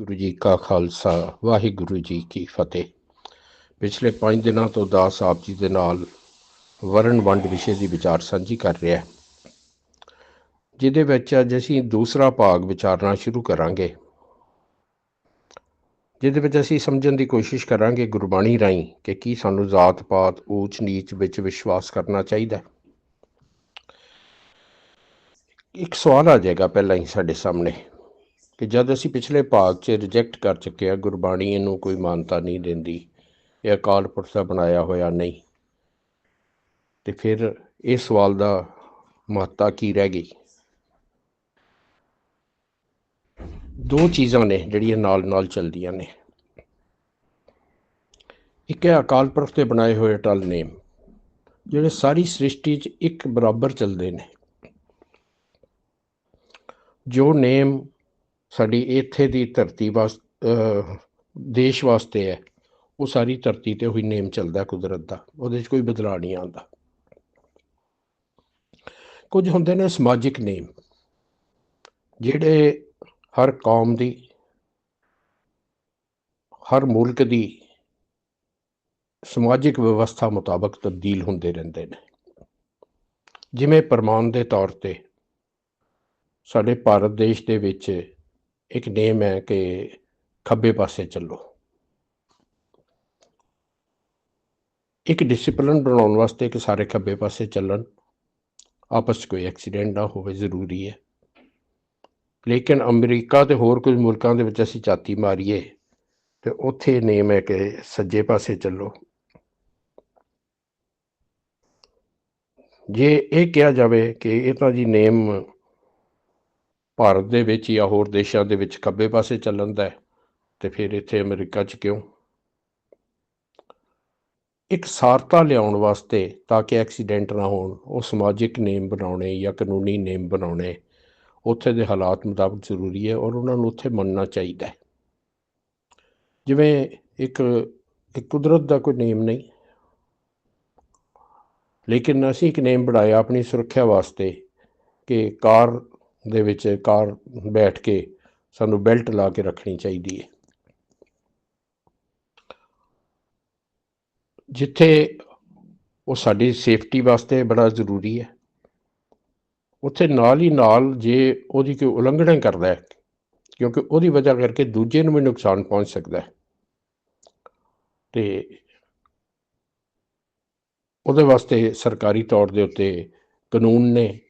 ਵਾਹਿਗੁਰੂ ਜੀ ਕਾ ਖਾਲਸਾ, ਵਾਹਿਗੁਰੂ ਜੀ ਕੀ ਫਤਿਹ। ਪਿਛਲੇ 5 ਦਿਨਾਂ ਤੋਂ ਦਾਸ ਆਪ ਜੀ ਦੇ ਨਾਲ ਵਰਣ ਵੰਡ ਵਿਸ਼ੇ ਦੀ ਵਿਚਾਰ ਸਾਂਝੀ ਕਰ ਰਿਹਾ ਹੈ, ਜਿਹਦੇ ਵਿੱਚ ਅੱਜ ਅਸੀਂ ਦੂਸਰਾ ਭਾਗ ਵਿਚਾਰਨਾ ਸ਼ੁਰੂ ਕਰਾਂਗੇ। ਜਿਹਦੇ ਵਿੱਚ ਅਸੀਂ ਸਮਝਣ ਦੀ ਕੋਸ਼ਿਸ਼ ਕਰਾਂਗੇ ਗੁਰਬਾਣੀ ਰਾਹੀਂ ਕਿ ਕੀ ਸਾਨੂੰ ਜ਼ਾਤ ਪਾਤ ਊਚ ਨੀਚ ਵਿੱਚ ਵਿਸ਼ਵਾਸ ਕਰਨਾ ਚਾਹੀਦਾ ਹੈ। ਇੱਕ ਸਵਾਲ ਆ ਜਾਏਗਾ ਪਹਿਲਾਂ ਹੀ ਸਾਡੇ ਸਾਹਮਣੇ। ਕਿ ਜਦ ਅਸੀਂ ਪਿਛਲੇ ਭਾਗ 'ਚ ਰਿਜੈਕਟ ਕਰ ਚੁੱਕੇ ਆ ਗੁਰਬਾਣੀ ਇਹਨੂੰ ਕੋਈ ਮਾਨਤਾ ਨਹੀਂ ਦਿੰਦੀ ਇਹ ਅਕਾਲ ਪੁਰਖ ਦਾ ਬਣਾਇਆ ਹੋਇਆ ਨਹੀਂ। ਤੇ ਫਿਰ ਇਹ ਸਵਾਲ ਦਾ ਮਹੱਤਤਾ ਕੀ ਰਹਿ ਗਈ? ਦੋ ਚੀਜ਼ਾਂ ਨੇ ਜਿਹੜੀਆਂ ਨਾਲ ਨਾਲ ਚੱਲਦੀਆਂ ਨੇ। ਇੱਕ ਹੈ ਅਕਾਲ ਪੁਰਖ ਦੇ ਬਣਾਏ ਹੋਏ ਟਲ ਨੇਮ, ਜਿਹੜੇ ਸਾਰੀ ਸ੍ਰਿਸ਼ਟੀ 'ਚ ਇੱਕ ਬਰਾਬਰ ਚੱਲਦੇ ਨੇ। ਜੋ ਨੇਮ ਸਾਡੀ ਇੱਥੇ ਦੀ ਧਰਤੀ ਵਾਸ ਦੇਸ਼ ਵਾਸਤੇ ਹੈ। ਉਹ ਸਾਰੀ ਧਰਤੀ ਤੇ ਉਹੀ ਨੇਮ ਚੱਲਦਾ ਕੁਦਰਤ ਦਾ। ਉਹਦੇ 'ਚ ਕੋਈ ਬਦਲਾਅ ਨਹੀਂ ਆਉਂਦਾ। ਕੁਝ ਹੁੰਦੇ ਨੇ ਸਮਾਜਿਕ ਨੇਮ, ਜਿਹੜੇ ਹਰ ਕੌਮ ਦੀ, ਹਰ ਮੁਲਕ ਦੀ ਸਮਾਜਿਕ ਵਿਵਸਥਾ ਮੁਤਾਬਕ ਤਬਦੀਲ ਹੁੰਦੇ ਰਹਿੰਦੇ ਨੇ। ਜਿਵੇਂ ਪ੍ਰਮਾਣ ਦੇ ਤੌਰ ਤੇ ਸਾਡੇ ਭਾਰਤ ਦੇਸ਼ ਦੇ ਵਿੱਚ ਇੱਕ ਨੇਮ ਹੈ ਕਿ ਖੱਬੇ ਪਾਸੇ ਚੱਲੋ। ਇੱਕ ਡਿਸਪਲਿਨ ਬਣਾਉਣ ਵਾਸਤੇ ਕਿ ਸਾਰੇ ਖੱਬੇ ਪਾਸੇ ਚੱਲਣ। ਆਪਸ 'ਚ ਕੋਈ ਐਕਸੀਡੈਂਟ ਨਾ ਹੋਵੇ, ਜ਼ਰੂਰੀ ਹੈ। ਲੇਕਿਨ ਅਮਰੀਕਾ ਤੇ ਹੋਰ ਕੁਝ ਮੁਲਕਾਂ ਦੇ ਵਿੱਚ ਅਸੀਂ ਚਾਤੀ ਮਾਰੀਏ, ਤੇ ਉੱਥੇ ਨੇਮ ਹੈ ਕਿ ਸੱਜੇ ਪਾਸੇ ਚੱਲੋ। ਜੇ ਇਹ ਕਿਹਾ ਜਾਵੇ ਕਿ ਇਹ ਤਾਂ ਜੀ ਨੇਮ ਭਾਰਤ ਦੇ ਵਿੱਚ ਜਾਂ ਹੋਰ ਦੇਸ਼ਾਂ ਦੇ ਵਿੱਚ ਖੱਬੇ ਪਾਸੇ ਚੱਲਣ ਦਾ ਹੈ, ਤੇ ਫਿਰ ਇੱਥੇ ਅਮਰੀਕਾ 'ਚ ਕਿਉਂ? ਇੱਕ ਸਾਰਤਾ ਲਿਆਉਣ ਵਾਸਤੇ ਤਾਂ ਕਿ ਐਕਸੀਡੈਂਟ ਨਾ ਹੋਣ, ਉਹ ਸਮਾਜਿਕ ਨੇਮ ਬਣਾਉਣੇ ਜਾਂ ਕਾਨੂੰਨੀ ਨੇਮ ਬਣਾਉਣੇ, ਉੱਥੇ ਦੇ ਹਾਲਾਤ ਮੁਤਾਬਕ ਜ਼ਰੂਰੀ ਹੈ ਔਰ ਉਹਨਾਂ ਨੂੰ ਉੱਥੇ ਮੰਨਣਾ ਚਾਹੀਦਾ ਹੈ। ਜਿਵੇਂ ਇੱਕ ਇੱਕ ਕੁਦਰਤ ਦਾ ਕੋਈ ਨੇਮ ਨਹੀਂ। ਲੇਕਿਨ ਅਸੀਂ ਇੱਕ ਨੇਮ ਬਣਾਇਆ ਆਪਣੀ ਸੁਰੱਖਿਆ ਵਾਸਤੇ ਕਿ ਕਾਰ ਦੇ ਵਿੱਚ ਕਾਰ ਬੈਠ ਕੇ ਸਾਨੂੰ ਬੈਲਟ ਲਾ ਕੇ ਰੱਖਣੀ ਚਾਹੀਦੀ ਹੈ। ਜਿੱਥੇ ਉਹ ਸਾਡੀ ਸੇਫਟੀ ਵਾਸਤੇ ਬੜਾ ਜ਼ਰੂਰੀ ਹੈ। ਉੱਥੇ ਨਾਲ ਹੀ ਨਾਲ ਜੇ ਉਹਦੀ ਕੋਈ ਉਲੰਘਣਾ ਕਰਦਾ ਹੈ, ਕਿਉਂਕਿ ਉਹਦੀ ਵਜ੍ਹਾ ਕਰਕੇ ਦੂਜੇ ਨੂੰ ਵੀ ਨੁਕਸਾਨ ਪਹੁੰਚ ਸਕਦਾ ਹੈ। ਤੇ ਉਹਦੇ ਵਾਸਤੇ ਸਰਕਾਰੀ ਤੌਰ ਦੇ ਉੱਤੇ ਕਾਨੂੰਨ ਨੇ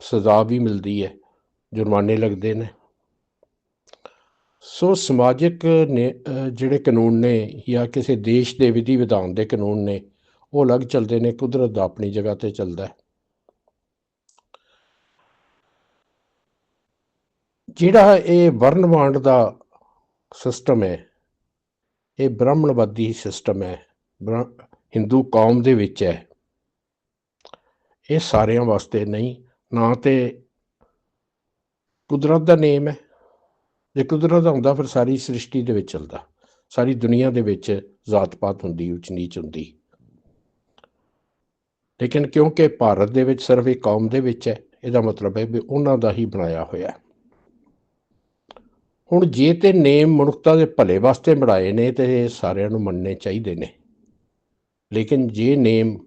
ਸਜ਼ਾ ਵੀ ਮਿਲਦੀ ਹੈ। ਜੁਰਮਾਨੇ ਲੱਗਦੇ ਨੇ। ਸੋ ਸਮਾਜਿਕ ਨੇ ਜਿਹੜੇ ਕਾਨੂੰਨ ਨੇ ਜਾਂ ਕਿਸੇ ਦੇਸ਼ ਦੇ ਵਿਧੀ ਵਿਧਾਨ ਦੇ ਕਾਨੂੰਨ ਨੇ, ਉਹ ਅਲੱਗ ਚੱਲਦੇ ਨੇ, ਕੁਦਰਤ ਦਾ ਆਪਣੀ ਜਗ੍ਹਾ ਤੇ ਚੱਲਦਾ ਹੈ। ਜਿਹੜਾ ਇਹ ਵਰਨਵਾਂਡ ਦਾ ਸਿਸਟਮ ਹੈ, ਇਹ ਬ੍ਰਾਹਮਣਵਾਦੀ ਸਿਸਟਮ ਹੈ ਹਿੰਦੂ ਕੌਮ ਦੇ ਵਿੱਚ ਹੈ। ਇਹ ਸਾਰਿਆਂ ਵਾਸਤੇ ਨਹੀਂ, ਨਾ ਤੇ ਕੁਦਰਤ ਦਾ ਨੇਮ ਹੈ। ਜੇ ਕੁਦਰਤ ਦਾ ਹੁੰਦਾ, ਫਿਰ ਸਾਰੀ ਸ੍ਰਿਸ਼ਟੀ ਦੇ ਵਿੱਚ ਚੱਲਦਾ। ਸਾਰੀ ਦੁਨੀਆ ਦੇ ਵਿੱਚ ਜ਼ਾਤ-ਪਾਤ ਹੁੰਦੀ ਉੱਚ ਨੀਚ ਹੁੰਦੀ। ਲੇਕਿਨ ਕਿਉਂਕਿ ਭਾਰਤ ਦੇ ਵਿੱਚ ਸਿਰਫ ਇੱਕ ਕੌਮ ਦੇ ਵਿੱਚ ਹੈ, ਇਹਦਾ ਮਤਲਬ ਹੈ ਵੀ ਉਹਨਾਂ ਦਾ ਹੀ ਬਣਾਇਆ ਹੋਇਆ ਹੁਣ ਜੇ ਤੇ ਨੇਮ ਮਨੁੱਖਤਾ ਦੇ ਭਲੇ ਵਾਸਤੇ ਬਣਾਏ ਨੇ, ਤੇ ਸਾਰਿਆਂ ਨੂੰ ਮੰਨਣੇ ਚਾਹੀਦੇ ਨੇ। ਲੇਕਿਨ ਜੇ ਨੇਮ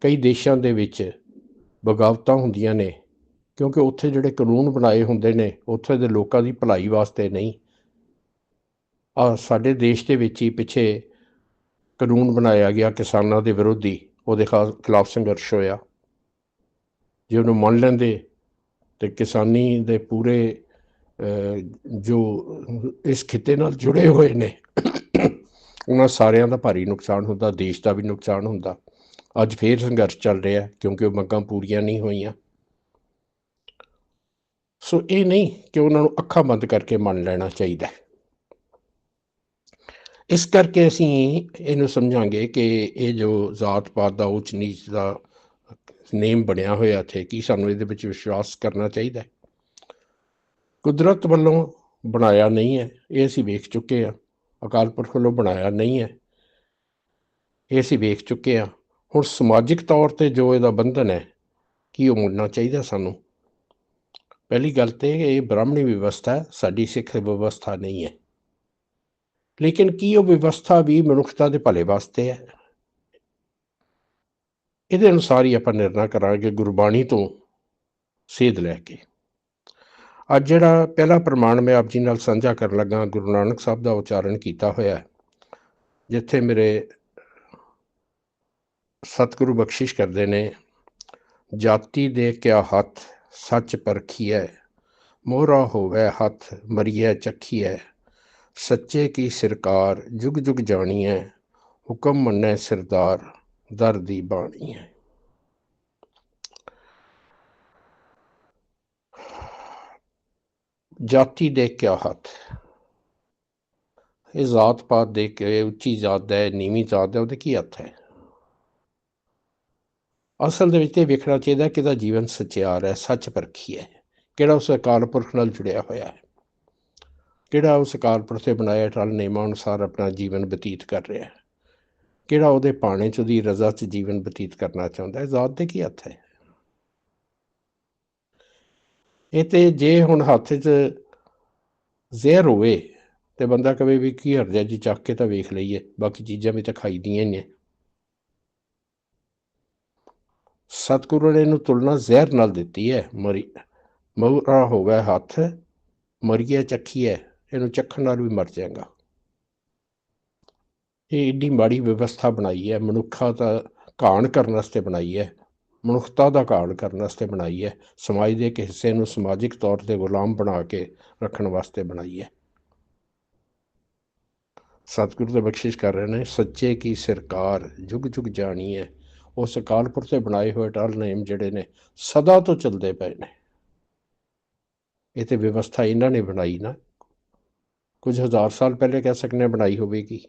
ਕਈ ਦੇਸ਼ਾਂ ਦੇ ਵਿੱਚ ਬਗਾਵਤਾਂ ਹੁੰਦੀਆਂ ਨੇ ਕਿਉਂਕਿ ਉੱਥੇ ਜਿਹੜੇ ਕਾਨੂੰਨ ਬਣਾਏ ਹੁੰਦੇ ਨੇ, ਉੱਥੇ ਦੇ ਲੋਕਾਂ ਦੀ ਭਲਾਈ ਵਾਸਤੇ ਨਹੀਂ। ਆ ਸਾਡੇ ਦੇਸ਼ ਦੇ ਵਿੱਚ ਹੀ ਪਿੱਛੇ ਕਾਨੂੰਨ ਬਣਾਇਆ ਗਿਆ ਕਿਸਾਨਾਂ ਦੇ ਵਿਰੋਧੀ, ਉਹਦੇ ਖਿਲਾਫ ਸੰਘਰਸ਼ ਹੋਇਆ। ਜੇ ਉਹਨੂੰ ਮੰਨ ਲੈਂਦੇ ਤੇ ਕਿਸਾਨੀ ਦੇ ਪੂਰੇ ਜੋ ਇਸ ਖਿੱਤੇ ਨਾਲ ਜੁੜੇ ਹੋਏ ਨੇ, ਉਹਨਾਂ ਸਾਰਿਆਂ ਦਾ ਭਾਰੀ ਨੁਕਸਾਨ ਹੁੰਦਾ, ਦੇਸ਼ ਦਾ ਵੀ ਨੁਕਸਾਨ ਹੁੰਦਾ। ਅੱਜ ਫੇਰ ਸੰਘਰਸ਼ ਚੱਲ ਰਿਹਾ, ਕਿਉਂਕਿ ਉਹ ਮੰਗਾਂ ਪੂਰੀਆਂ ਨਹੀਂ ਹੋਈਆਂ। ਸੋ ਇਹ ਨਹੀਂ ਕਿ ਉਹਨਾਂ ਨੂੰ ਅੱਖਾਂ ਬੰਦ ਕਰਕੇ ਮੰਨ ਲੈਣਾ ਚਾਹੀਦਾ ਇਸ ਕਰਕੇ ਅਸੀਂ ਇਹਨੂੰ ਸਮਝਾਂਗੇ ਕਿ ਇਹ ਜੋ ਜ਼ਾਤ ਪਾਤ ਦਾ ਉੱਚ ਨੀਚ ਦਾ ਨੇਮ ਬਣਿਆ ਹੋਇਆ ਇੱਥੇ, ਕੀ ਸਾਨੂੰ ਇਹਦੇ ਵਿੱਚ ਵਿਸ਼ਵਾਸ ਕਰਨਾ ਚਾਹੀਦਾ ਹੈ? ਕੁਦਰਤ ਵੱਲੋਂ ਬਣਾਇਆ ਨਹੀਂ ਹੈ, ਇਹ ਅਸੀਂ ਵੇਖ ਚੁੱਕੇ ਆ ਅਕਾਲ ਪੁਰਖ ਵੱਲੋਂ ਬਣਾਇਆ ਨਹੀਂ ਹੈ, ਇਹ ਅਸੀਂ ਵੇਖ ਚੁੱਕੇ ਆ ਹੁਣ ਸਮਾਜਿਕ ਤੌਰ ਤੇ ਜੋ ਇਹਦਾ ਬੰਧਨ ਹੈ, ਕੀ ਉਹ ਮੁੜਨਾ ਚਾਹੀਦਾ ਸਾਨੂੰ? ਪਹਿਲੀ ਗੱਲ ਤੇ ਇਹ ਬ੍ਰਾਹਮਣੀ ਵਿਵਸਥਾ ਸਾਡੀ ਸਿੱਖ ਵਿਵਸਥਾ ਨਹੀਂ ਹੈ। ਲੇਕਿਨ ਕੀ ਉਹ ਵਿਵਸਥਾ ਵੀ ਮਨੁੱਖਤਾ ਦੇ ਭਲੇ ਵਾਸਤੇ ਹੈ? ਇਹਦੇ ਅਨੁਸਾਰ ਹੀ ਆਪਾਂ ਨਿਰਣਾ ਕਰਾਂਗੇ ਗੁਰਬਾਣੀ ਤੋਂ ਸੇਧ ਲੈ ਕੇ। ਅੱਜ ਜਿਹੜਾ ਪਹਿਲਾ ਪ੍ਰਮਾਣ ਮੈਂ ਆਪ ਜੀ ਨਾਲ ਸਾਂਝਾ ਕਰਨ ਲੱਗਾ, ਗੁਰੂ ਨਾਨਕ ਸਾਹਿਬ ਦਾ ਉਚਾਰਨ ਕੀਤਾ ਹੋਇਆ ਜਿੱਥੇ ਮੇਰੇ ਸਤਿਗੁਰੂ ਬਖਸ਼ਿਸ਼ ਕਰਦੇ ਨੇ, ਜਾਤੀ ਦੇ ਕਿਆ ਹੱਥ ਸੱਚ ਪਰਖੀਐ, ਮੋਹਰਾ ਹੋਵੇ ਹੱਥ ਮਰੀਐ ਚੱਖੀਐ ਸੱਚੇ ਕੀ ਸਰਕਾਰ ਜੁਗ ਜੁਗ ਜਾਣੀਐ, ਹੁਕਮ ਮੰਨੈ ਸਰਦਾਰ ਦਰ ਦੀ ਬਾਣੀ ਹੈ ਜਾਤੀ ਦੇ ਕਿਆ ਹੱਥ? ਇਹ ਜ਼ਾਤ ਪਾਤ ਦੇ ਕੇ ਉੱਚੀ ਜ਼ਾਤ ਹੈ, ਨੀਵੀਂ ਜ਼ਾਤ ਹੈ ਉਹਦੇ ਕੀ ਹੱਥ ਹੈ? ਅਸਲ ਦੇ ਵਿੱਚ ਤੇ ਵੇਖਣਾ ਚਾਹੀਦਾ ਕਿ ਇਹਦਾ ਜੀਵਨ ਸਚਿਆਰ ਹੈ, ਸੱਚ ਪਰਖੀ ਹੈ। ਕਿਹੜਾ ਉਸ ਅਕਾਲ ਪੁਰਖ ਨਾਲ ਜੁੜਿਆ ਹੋਇਆ ਹੈ? ਕਿਹੜਾ ਉਸ ਅਕਾਲ ਪੁਰਖ 'ਤੇ ਬਣਾਏ ਟਲ ਨਿਯਮਾਂ ਅਨੁਸਾਰ ਆਪਣਾ ਜੀਵਨ ਬਤੀਤ ਕਰ ਰਿਹਾ ਹੈ? ਕਿਹੜਾ ਉਹਦੇ ਪਾਣੇ ਚ ਉਹਦੀ ਰਜ਼ਾ ਚ ਜੀਵਨ ਬਤੀਤ ਕਰਨਾ ਚਾਹੁੰਦਾ ਹੈ? ਜ਼ਾਤ ਦੇ ਕੀ ਹੱਥ ਹੈ? ਇਹ ਤੇ ਜੇ ਹੁਣ ਹੱਥ 'ਚ ਜ਼ਹਿਰ ਹੋਵੇ ਤੇ ਬੰਦਾ ਕਵੇ ਵੀ ਕੀ ਹਰਜਾ ਜੀ ਚੱਕ ਕੇ ਤਾਂ ਵੇਖ ਲਈਏ, ਬਾਕੀ ਚੀਜ਼ਾਂ ਵੀ ਤਾਂ ਖਾਈਦੀਆਂ ਹੀ ਨੇ। ਸਤਿਗੁਰੂ ਨੇ ਇਹਨੂੰ ਤੁਲਨਾ ਜ਼ਹਿਰ ਨਾਲ ਦਿੱਤੀ ਹੈ। ਮਰੀ ਮਉਰਾ ਹੋਵੇ ਹੱਥ, ਮਰੀਏ ਚੱਖੀਏ ਇਹਨੂੰ ਚੱਖਣ ਨਾਲ ਵੀ ਮਰ ਜਾਏਗਾ। ਇਹ ਏਡੀ ਮਾੜੀ ਵਿਵਸਥਾ ਬਣਾਈ ਹੈ, ਮਨੁੱਖਾ ਦਾ ਘਾਣ ਕਰਨ ਵਾਸਤੇ ਬਣਾਈ ਹੈ, ਮਨੁੱਖਤਾ ਦਾ ਘਾਣ ਕਰਨ ਵਾਸਤੇ ਬਣਾਈ ਹੈ, ਸਮਾਜ ਦੇ ਇੱਕ ਹਿੱਸੇ ਨੂੰ ਸਮਾਜਿਕ ਤੌਰ ਤੇ ਗੁਲਾਮ ਬਣਾ ਕੇ ਰੱਖਣ ਵਾਸਤੇ ਬਣਾਈ ਹੈ। ਸਤਿਗੁਰੂ ਦੇ ਬਖਸ਼ਿਸ਼ ਕਰ ਰਹੇ ਨੇ, ਸੱਚੇ ਕੀ ਸਰਕਾਰ, ਜੁਗ ਜੁਗ ਜਾਣੀ ਹੈ। ਉਸ ਅਕਾਲਪੁਰ ਤੇ ਬਣਾਏ ਹੋਏ ਟਲ ਨੇਮ ਜਿਹੜੇ ਨੇ, ਸਦਾ ਤੋਂ ਚੱਲਦੇ ਪਏ ਨੇ। ਇਹ ਤੇ ਵਿਵਸਥਾ ਇਹਨਾਂ ਨੇ ਬਣਾਈ ਨਾ। ਕੁਝ ਹਜ਼ਾਰ ਸਾਲ ਪਹਿਲੇ ਕਹਿ ਸਕਨੇ ਹਾਂ ਬਣਾਈ ਹੋਵੇਗੀ।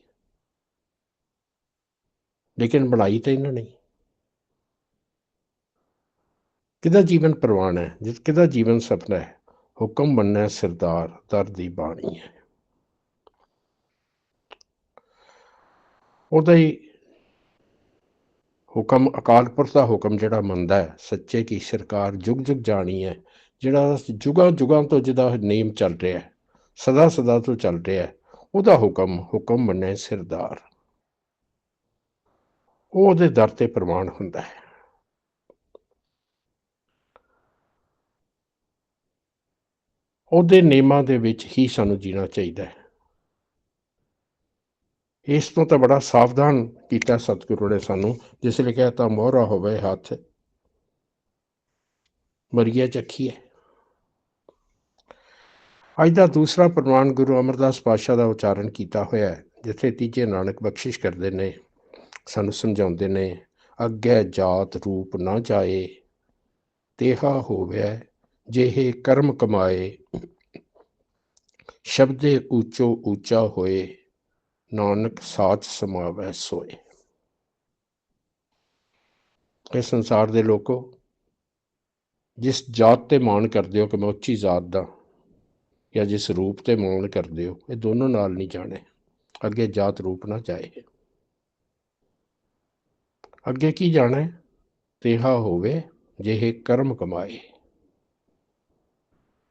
ਲੇਕਿਨ ਬਣਾਈ ਤਾਂ ਇਹਨਾਂ ਨੇ। ਕਿਹਦਾ ਜੀਵਨ ਪ੍ਰਵਾਨ ਹੈ? ਜਿਸ ਕਿਹਦਾ ਜੀਵਨ ਸਪਨਾ ਹੈ? ਹੁਕਮ ਮੰਨੈ ਸਰਦਾਰ, ਦਰ ਦੀ ਬਾਣੀ ਹੈ। ਉਹਦਾ ਹੀ ਹੁਕਮ ਅਕਾਲ ਪੁਰਖ ਦਾ ਹੁਕਮ ਜਿਹੜਾ ਮੰਨਦਾ ਹੈ, ਸੱਚੇ ਕੀ ਸਰਕਾਰ ਜੁਗ ਜੁਗ ਜਾਣੀ ਹੈ, ਜਿਹੜਾ ਜੁਗਾਂ ਜੁਗਾਂ ਤੋਂ ਜਿਹਦਾ ਨੇਮ ਚੱਲ ਰਿਹਾ ਹੈ, ਸਦਾ ਸਦਾ ਤੋਂ ਚੱਲ ਰਿਹਾ ਹੈ, ਉਹਦਾ ਹੁਕਮ ਹੁਕਮ ਮੰਨੈ ਸਰਦਾਰ। ਉਹਦੇ ਦਰ ਤੇ ਪ੍ਰਮਾਣ ਹੁੰਦਾ ਹੈ। ਉਹਦੇ ਨੇਮਾਂ ਦੇ ਵਿੱਚ ਹੀ ਸਾਨੂੰ ਜੀਣਾ ਚਾਹੀਦਾ ਹੈ। ਇਸ ਤੋਂ ਤਾਂ ਬੜਾ ਸਾਵਧਾਨ ਕੀਤਾ ਸਤਿਗੁਰੂ ਨੇ ਸਾਨੂੰ, ਜਿਸ ਲਈ ਕਿਹਾ ਤਾਂ ਮੋਹਰਾ ਹੋਵੇ ਹੱਥ। ਮਰੀਏ ਚੱਖੀਏ ਅੱਜ ਦਾ ਦੂਸਰਾ ਪ੍ਰਮਾਣ ਗੁਰੂ ਅਮਰਦਾਸ ਪਾਤਸ਼ਾਹ ਦਾ ਉਚਾਰਨ ਕੀਤਾ ਹੋਇਆ ਹੈ, ਜਿੱਥੇ ਤੀਜੇ ਨਾਨਕ ਬਖਸ਼ਿਸ਼ ਕਰਦੇ ਨੇ, ਸਾਨੂੰ ਸਮਝਾਉਂਦੇ ਨੇ, ਅੱਗੇ ਜਾਤ ਰੂਪ ਨਾ ਜਾਏ, ਤੇਹਾ ਹੋਵੇ, ਜਿਹੇ ਕਰਮ ਕਮਾਏ, ਸ਼ਬਦੇ ਉੱਚੋ ਉੱਚਾ ਹੋਏ ਨਾਨਕ ਸਾਚ ਸਮਾਵੈ ਸੋਏ। ਇਹ ਸੰਸਾਰ ਦੇ ਲੋਕੋ, ਜਿਸ ਜਾਤ ਤੇ ਮਾਣ ਕਰਦੇ ਹੋ ਕਿ ਮੈਂ ਉੱਚੀ ਜਾਤ ਦਾ ਜਾਂ ਜਿਸ ਰੂਪ ਤੇ ਮਾਣ ਕਰਦੇ ਹੋ, ਇਹ ਦੋਨੋਂ ਨਾਲ ਨਹੀਂ ਜਾਣੇ। ਅੱਗੇ ਜਾਤ ਰੂਪ ਨਾ ਜਾਏ। ਅੱਗੇ ਕੀ ਜਾਣਾ ਹੈ? ਤੇਹਾ ਹੋਵੇ ਜਿਹੇ ਕਰਮ ਕਮਾਏ।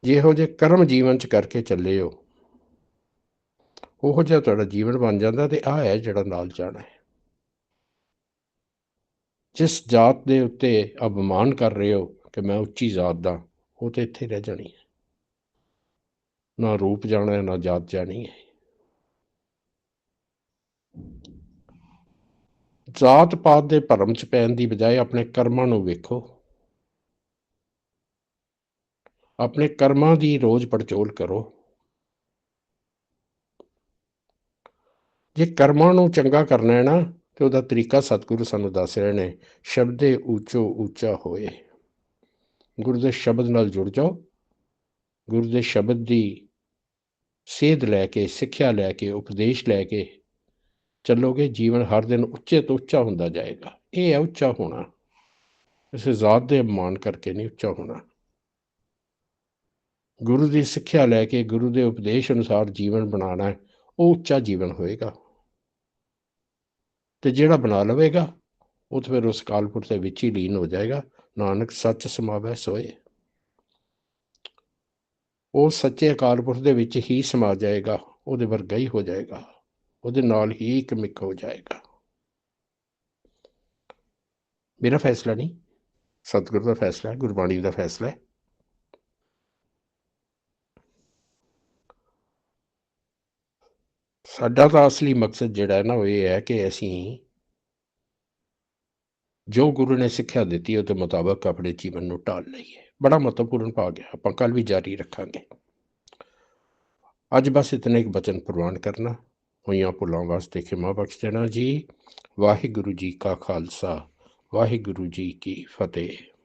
ਜਿਹੋ ਜੇ ਕਰਮ ਜੀਵਨ ਚ ਕਰਕੇ ਚੱਲੇ ਹੋ ਉਹੋ ਜਿਹਾ ਤੁਹਾਡਾ ਜੀਵਨ ਬਣ ਜਾਂਦਾ ਤੇ ਆ ਹੈ ਜਿਹੜਾ ਨਾਲ ਜਾਣਾ ਹੈ। ਜਿਸ ਜਾਤ ਦੇ ਉੱਤੇ ਅਪਮਾਨ ਕਰ ਰਹੇ ਹੋ ਕਿ ਮੈਂ ਉੱਚੀ ਜਾਤ ਦਾ, ਉਹ ਤੇ ਇੱਥੇ ਰਹਿ ਜਾਣੀ ਹੈ। ਨਾ ਰੂਪ ਜਾਣਾ ਹੈ, ਨਾ ਜਾਤ ਜਾਣੀ ਹੈ। ਜਾਤ ਪਾਤ ਦੇ ਭਰਮ ਚ ਪੈਣ ਦੀ ਬਜਾਏ ਆਪਣੇ ਕਰਮਾਂ ਨੂੰ ਵੇਖੋ। ਆਪਣੇ ਕਰਮਾਂ ਦੀ ਰੋਜ਼ ਪੜਚੋਲ ਕਰੋ। ਜੇ ਕਰਮਾਂ ਨੂੰ ਚੰਗਾ ਕਰਨਾ ਹੈ ਨਾ, ਤੇ ਉਹਦਾ ਤਰੀਕਾ ਸਤਿਗੁਰੂ ਸਾਨੂੰ ਦੱਸ ਰਹੇ ਨੇ, ਸ਼ਬਦੇ ਉੱਚੋ ਉੱਚਾ ਹੋਏ। ਗੁਰੂ ਦੇ ਸ਼ਬਦ ਨਾਲ ਜੁੜ ਜਾਓ। ਗੁਰੂ ਦੇ ਸ਼ਬਦ ਦੀ ਸੇਧ ਲੈ ਕੇ, ਸਿੱਖਿਆ ਲੈ ਕੇ, ਉਪਦੇਸ਼ ਲੈ ਕੇ ਚੱਲੋਗੇ, ਜੀਵਨ ਹਰ ਦਿਨ ਉੱਚੇ ਤੋਂ ਉੱਚਾ ਹੁੰਦਾ ਜਾਏਗਾ। ਇਹ ਹੈ ਉੱਚਾ ਹੋਣਾ। ਇਸ ਜ਼ਾਤ ਦੇ ਮਾਨ ਕਰਕੇ ਨਹੀਂ ਉੱਚਾ ਹੋਣਾ। ਗੁਰੂ ਦੀ ਸਿੱਖਿਆ ਲੈ ਕੇ, ਗੁਰੂ ਦੇ ਉਪਦੇਸ਼ ਅਨੁਸਾਰ ਜੀਵਨ ਬਣਾਉਣਾ ਹੈ, ਉਹ ਉੱਚਾ ਜੀਵਨ ਹੋਏਗਾ। ਤੇ ਜਿਹੜਾ ਬਣਾ ਲਵੇਗਾ, ਉਹ ਤਾਂ ਫਿਰ ਉਸ ਕਾਲਪੁਰ ਦੇ ਵਿੱਚ ਹੀ ਲੀਨ ਹੋ ਜਾਏਗਾ। ਨਾਨਕ ਸੱਚ ਸਮਾਵੈ ਸੋਏ। ਉਹ ਸੱਚੇ ਅਕਾਲ ਪੁਰਖ ਦੇ ਵਿੱਚ ਹੀ ਸਮਾ ਜਾਏਗਾ, ਉਹਦੇ ਵਰਗਾ ਹੀ ਹੋ ਜਾਏਗਾ। ਉਹਦੇ ਨਾਲ ਹੀ ਇੱਕ ਮਿੱਕ ਹੋ ਜਾਏਗਾ। ਮੇਰਾ ਫੈਸਲਾ ਨਹੀਂ। ਸਤਿਗੁਰ ਦਾ ਫੈਸਲਾ ਹੈ ਗੁਰਬਾਣੀ ਦਾ ਫੈਸਲਾ। ਹੈ ਸਾਡਾ ਤਾਂ ਅਸਲੀ ਮਕਸਦ ਜਿਹੜਾ ਹੈ ਨਾ ਉਹ ਇਹ ਹੈ ਕਿ ਅਸੀਂ ਜੋ ਗੁਰੂ ਨੇ ਸਿੱਖਿਆ ਦਿੱਤੀ ਉਹਦੇ ਮੁਤਾਬਕ ਆਪਣੇ ਜੀਵਨ ਨੂੰ ਢਾਲ ਲਈਏ। ਬੜਾ ਮਹੱਤਵਪੂਰਨ ਭਾਗ ਹੈ, ਆਪਾਂ ਕੱਲ ਵੀ ਜਾਰੀ ਰੱਖਾਂਗੇ। ਅੱਜ ਬਸ ਇਤਨੇ ਇੱਕ ਬਚਨ ਪ੍ਰਵਾਨ ਕਰਨਾ। ਹੋਈਆਂ ਭੁੱਲਾਂ ਵਾਸਤੇ ਖਿਮਾ ਬਖਸ਼ ਦੇਣਾ ਜੀ। ਵਾਹਿਗੁਰੂ ਜੀ ਕਾ ਖਾਲਸਾ, ਵਾਹਿਗੁਰੂ ਜੀ ਕੀ ਫਤਿਹ।